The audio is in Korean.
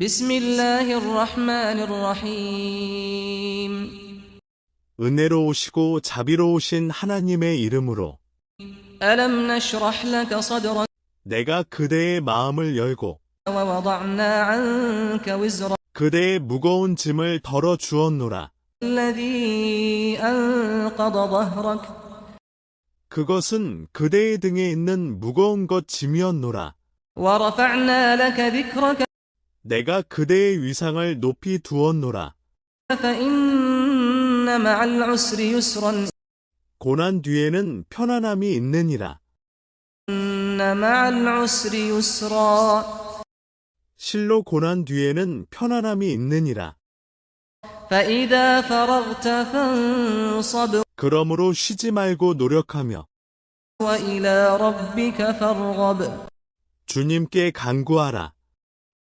بسم الله الرحمن الرحيم 은혜로우시고 자비로우신 하나님의 이름으로 ألم نشرح لك صدرك 내가 그대의 마음을 열고 ووضعنا عنك وزرك 그대의 무거운 짐을 덜어 주었노라. الذي أنقض ظهرك 그것은 그대의 등에 있는 무거운 것 짐이었노라. 내가 그대의 위상을 높이 두었노라. 고난 뒤에는 편안함이 있느니라. 실로 고난 뒤에는 편안함이 있느니라. 그러므로 쉬지 말고 노력하며 주님께 간구하라.